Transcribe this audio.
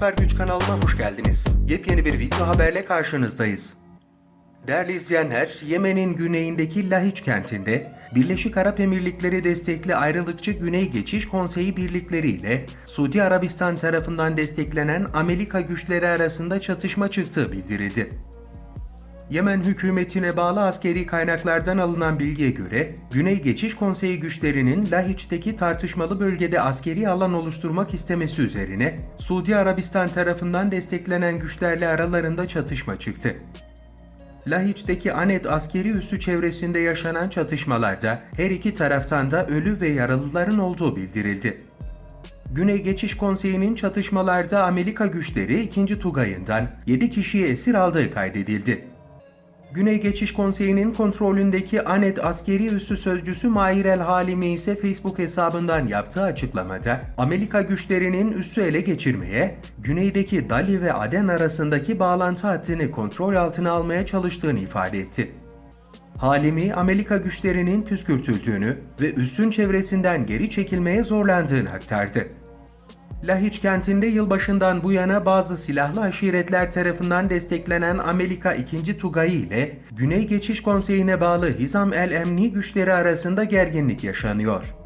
Süper Güç kanalına hoş geldiniz. Yepyeni bir video haberle karşınızdayız. Değerli izleyenler, Yemen'in güneyindeki Lahiç kentinde Birleşik Arap Emirlikleri destekli ayrılıkçı Güney Geçiş Konseyi birlikleri ile Suudi Arabistan tarafından desteklenen Amerika güçleri arasında çatışma çıktığı bildirildi. Yemen hükümetine bağlı askeri kaynaklardan alınan bilgiye göre, Güney Geçiş Konseyi güçlerinin Lahiç'teki tartışmalı bölgede askeri alan oluşturmak istemesi üzerine, Suudi Arabistan tarafından desteklenen güçlerle aralarında çatışma çıktı. Lahiç'teki Anet askeri üssü çevresinde yaşanan çatışmalarda her iki taraftan da ölü ve yaralıların olduğu bildirildi. Güney Geçiş Konseyi'nin çatışmalarda Amerika güçleri 2. Tugay'ından 7 kişiyi esir aldığı kaydedildi. Güney Geçiş Konseyi'nin kontrolündeki Anet askeri üssü sözcüsü Mahir El Halimi ise Facebook hesabından yaptığı açıklamada Amerika güçlerinin üssü ele geçirmeye, güneydeki Dali ve Aden arasındaki bağlantı hattını kontrol altına almaya çalıştığını ifade etti. Halimi, Amerika güçlerinin püskürtüldüğünü ve üssün çevresinden geri çekilmeye zorlandığını aktardı. Lahiç kentinde yılbaşından bu yana bazı silahlı aşiretler tarafından desteklenen Amerika 2. Tugayı ile Güney Geçiş Konseyi'ne bağlı Hizam el-Emni güçleri arasında gerginlik yaşanıyor.